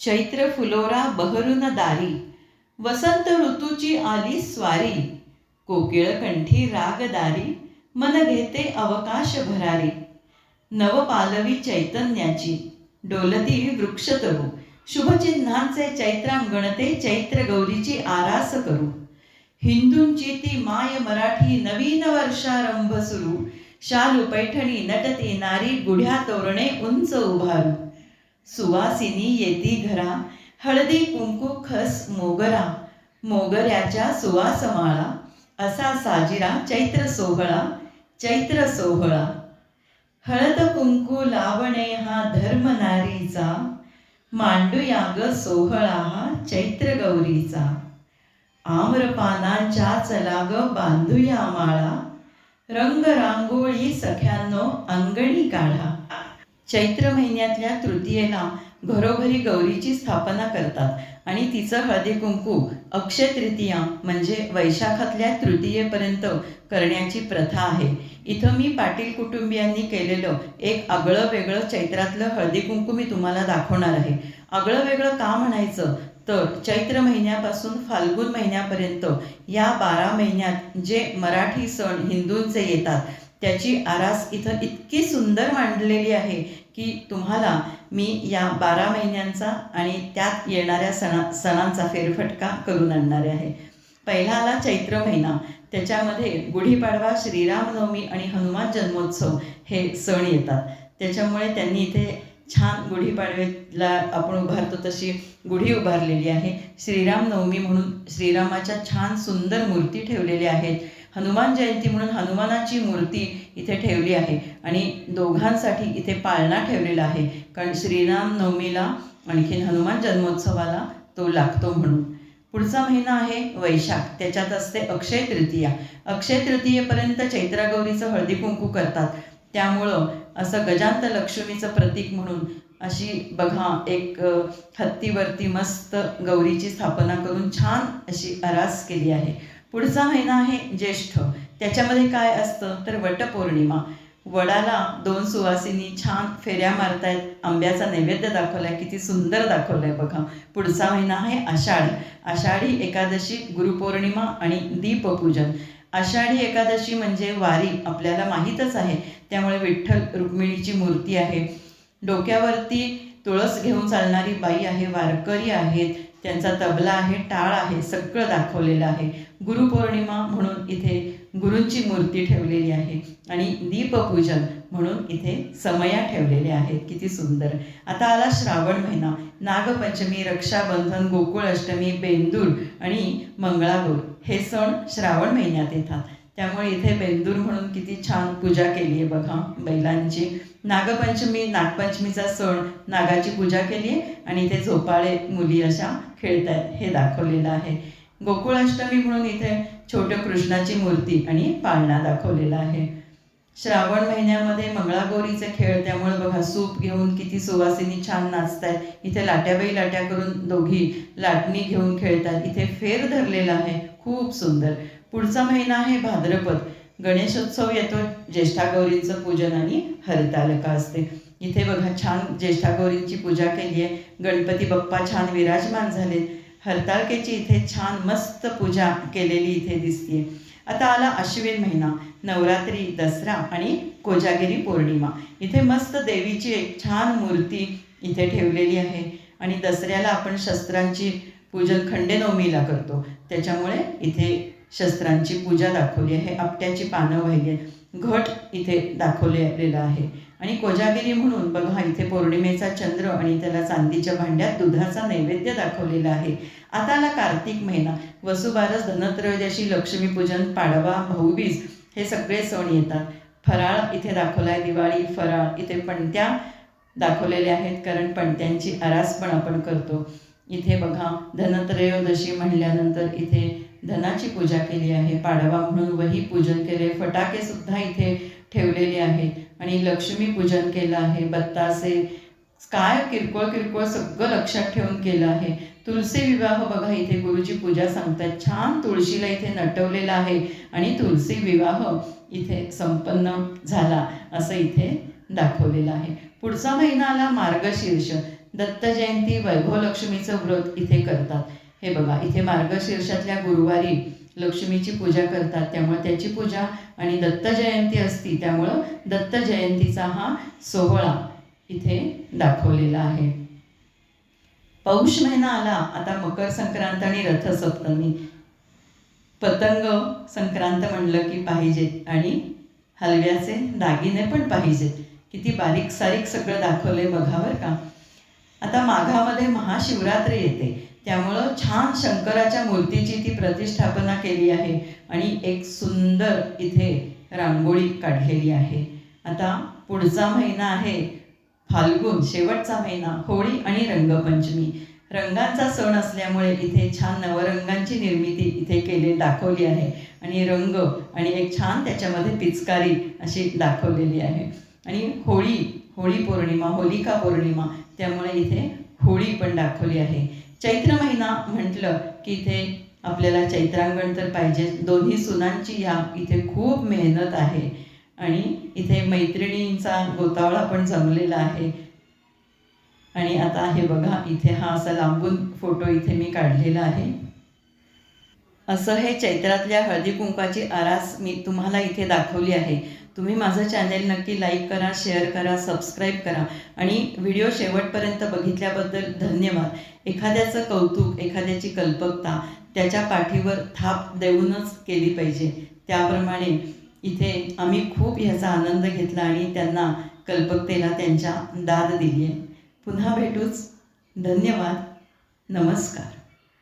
चैत्र फुलोरा बहरून दारी वसंत ऋतूची आली स्वारी कोकिळ कंठी रागदारी मन घेते अवकाश भरारी. नवपालवी चैतन्याची डोलती वृक्षतरू शुभचिन्हांचे चैत्रांगण ते चैत्र गौरीची आरास करू. हिंदूंची ती माय मराठी नवीन वर्षारंभ सुरू शालू पैठणी नटती नारी गुढ्या तोरणे उंच उभारू. सुवासिनी येती घरा हळदी कुंकू खस मोगरा मोगऱ्याच्या सुवासमाळा असा साजिरा चैत्र सोहळा चैत्र सोहळा. हळद कुंकू लावणे हा धर्म नारीचा मांडूया ग सोहळा हा चैत्र गौरीचा. आम्रपानांच्या चला ग बांधूया माळा रंग रांगोळी सख्यांनो अंगणी काढा. चैत्र महिन्यातल्या तृतीयेला घरोघरी गौरीची स्थापना करतात आणि तिचं हळदी कुंकू अक्षय तृतीया म्हणजे वैशाखातल्या तृतीयेपर्यंत करण्याची प्रथा आहे. इथं मी पाटील कुटुंबियांनी केलेलं एक आगळं वेगळं चैत्रातलं हळदी कुंकू मी तुम्हाला दाखवणार आहे. आगळं वेगळं का म्हणायचं? तर चैत्र महिन्यापासून फाल्गुन महिन्यापर्यंत या बारा महिन्यात जे मराठी सण हिंदूंचे येतात त्याची आरास इथं इतकी सुंदर मांडलेली आहे की तुम्हाला मी या बारा महिन्यांचा आणि त्यात येणाऱ्या सणा सणांचा फेरफटका करून आणणार आहे. पहिला आला चैत्र महिना. त्याच्यामध्ये गुढीपाडवा श्रीरामनवमी आणि हनुमान जन्मोत्सव हे सण येतात. त्याच्यामुळे त्यांनी इथे छान गुढीपाडव्याला आपण उभारतो तशी गुढी उभारलेली आहे. श्रीरामनवमी म्हणून श्रीरामाच्या छान सुंदर मूर्ती ठेवलेल्या आहेत. हनुमान जयंती म्हणून हनुमानाची मूर्ती इथे ठेवली आहे. आणि दोघांसाठी इथे पाळणा ठेवलेला आहे. कारण श्रीराम नवमीला आणखीन हनुमान जन्मोत्सवाला तो लागतो म्हणून. पुढचा महिना आहे वैशाख. त्याच्यात असते अक्षय तृतीया. अक्षय तृतीयेपर्यंत चैत्रागौरीचं हळदी कुंकू करतात. त्यामुळं असं गजांत लक्ष्मीचं प्रतीक म्हणून अशी बघा एक हत्तीवरती मस्त गौरीची स्थापना करून छान अशी आरास केली आहे. पुढचा महिना आहे ज्येष्ठ. त्याच्यामध्ये काय असतं? तर वटपौर्णिमा. वडाला दोन सुवासिनी छान फेऱ्या मारतायत. आंब्याचा नैवेद्य दाखवलाय. किती सुंदर दाखवलंय बघा. पुढचा महिना आहे आषाढ. आषाढी एकादशी गुरुपौर्णिमा आणि दीपपूजन. आषाढी एकादशी म्हणजे वारी. आपल्याला माहीतच आहे. त्यामुळे विठ्ठल रुक्मिणीची मूर्ती आहे. डोक्यावरती तुळस घेऊन चालणारी बाई आहे. वारकरी आहेत. त्यांचा तबला आहे टाळ आहे सगळं दाखवलेलं आहे. गुरुपौर्णिमा म्हणून इथे गुरूंची मूर्ती ठेवलेली आहे आणि दीपपूजन म्हणून इथे समया ठेवलेल्या आहेत. किती सुंदर. आता आला श्रावण महिना. नागपंचमी रक्षाबंधन गोकुळ अष्टमी बेंदूर आणि मंगळागौर हे सण श्रावण महिन्यात येतात. त्यामुळे इथे बेंदूर म्हणून किती छान पूजा केली आहे बघा बैलांची. नागपंचमी नागपंचमीचा सण नागाची पूजा केली आहे आणि इथे झोपाळे मुली अशा खेळत आहेत हे दाखवलेलं आहे. गोकुळाष्टमी म्हणून इथे छोट्या कृष्णाची मूर्ती आणि पाळणा दाखवलेला आहे. श्रावण महिन्यामध्ये मंगळागौरीचे खेळ त्यामुळे बघा सूप घेऊन किती सुवासिनी छान नाचतायत. इथे लाट्याबाई लाट्या करून दोघी लाटणी घेऊन खेळतात. इथे फेर धरलेला आहे खूप सुंदर. पुढचा महिना आहे भाद्रपद. गणेशोत्सव येतो ज्येष्ठा गौरींचं पूजन आणि हरितालिका असते. इथे बघा छान ज्येष्ठा गौरींची पूजा केली आहे. गणपती बाप्पा छान विराजमान झाले हरतालकेची इथे छान मस्त पूजा केलेली इथे दिसते आता आला अश्विन महिना नवरात्री दसरा आणि कोजागिरी पौर्णिमा. इथे मस्त देवीची एक छान मूर्ती इथे ठेवलेली आहे. आणि दसऱ्याला आपण शस्त्रांची पूजन खंडेनवमीला करतो. त्याच्यामुळे इथे शस्त्रांची पूजा दाखवली आहे आपट्याची पानं वाहिली आहेत. घट इथे दाखवलेलं आहे. आणि कोजागिरी म्हणून बघा इथे पौर्णिमेचा चंद्र आणि त्याला चांदीच्या भांड्यात दुधाचा नैवेद्य दाखवलेला आहे. आता आला कार्तिक महिना. वसुबारस धनत्रयोदशी लक्ष्मीपूजन पाडवा भाऊबीज हे सगळे सण येतात. फराळ इथे दाखवला आहे दिवाळी फराळ इथे पणत्या दाखवलेल्या आहेत कारण पणत्यांची आरास पण आपण करतो. इथे बघा धनत्रयोदशी म्हणल्यानंतर इथे धनाची पूजा केली आहे पाडवा म्हणून वही पूजन केले फटाके सुद्धा इथे ठेवलेले आहेत. आणि लक्ष्मी पूजन केलं आहे बत्तासे काय किरकोळ किरकोळ सगळं लक्षात ठेवून केलं आहे. तुलसी विवाह बघा इथे गुरुची पूजा सांगतात. छान तुळशीला इथे नटवलेला आहे आणि तुलसी विवाह इथे संपन्न झाला असं इथे दाखवलेलं आहे. पुढचा महिना आला मार्गशीर्ष. दत्त जयंती वैभवलक्ष्मीचं व्रत इथे करतात. हे बघा इथे मार्गशीर्षातल्या गुरुवारी लक्ष्मीची पूजा करतात त्यामुळे त्याची पूजा आणि दत्त जयंती असती त्यामुळं दत्त जयंतीचा हा सोहळा इथे दाखवलेला आहे. पौष महिना आला आता मकर संक्रांत आणि रथसप्तमी. पतंग संक्रांत म्हणलं की पाहिजेत आणि हलव्याचे दागिने पण पाहिजेत किती बारीक सारीक सगळं दाखवलंय बघावर का. आता माघामध्ये महाशिवरात्री येते. त्यामुळं छान शंकराच्या मूर्तीची ती प्रतिष्ठापना केली आहे आणि एक सुंदर इथे रांगोळी काढलेली आहे. आता पुढचा महिना आहे फाल्गुन शेवटचा महिना होळी आणि रंगपंचमी. रंगांचा सण असल्यामुळे इथे छान नवरंगांची निर्मिती इथे केली दाखवली आहे. आणि रंग आणि एक छान त्याच्यामध्ये पिचकारी अशी दाखवलेली आहे. आणि होळी होळी पौर्णिमा होलिका पौर्णिमा त्यामुळे इथे होळी पण दाखवली आहे. चैत्र महिना म्हटलं की इथे आपल्याला चैत्रांगण तर पाहिजे. दोन्ही सुनांची ह्या इथे खूप मेहनत आहे. आणि इथे मैत्रिणींचा गोतावळा पण जमलेला आहे. आणि आता हे बघा इथे हा असा लांबून फोटो इथे मी काढलेला आहे. असं हे चैत्रातल्या हळदी कुंकाची आरास मी तुम्हाला इथे दाखवली आहे. तुम्ही माझं चॅनेल नक्की लाईक करा शेअर करा सबस्क्राईब करा. आणि व्हिडिओ शेवटपर्यंत बघितल्याबद्दल धन्यवाद. एखाद्याचं कौतुक एखाद्याची कल्पकता त्याच्या पाठीवर थाप देऊनच केली पाहिजे. त्याप्रमाणे इथे आम्ही खूप ह्याचा आनंद घेतला आणि त्यांना कल्पकतेला त्यांच्या दाद दिली आहे. पुन्हा भेटूच. धन्यवाद. नमस्कार.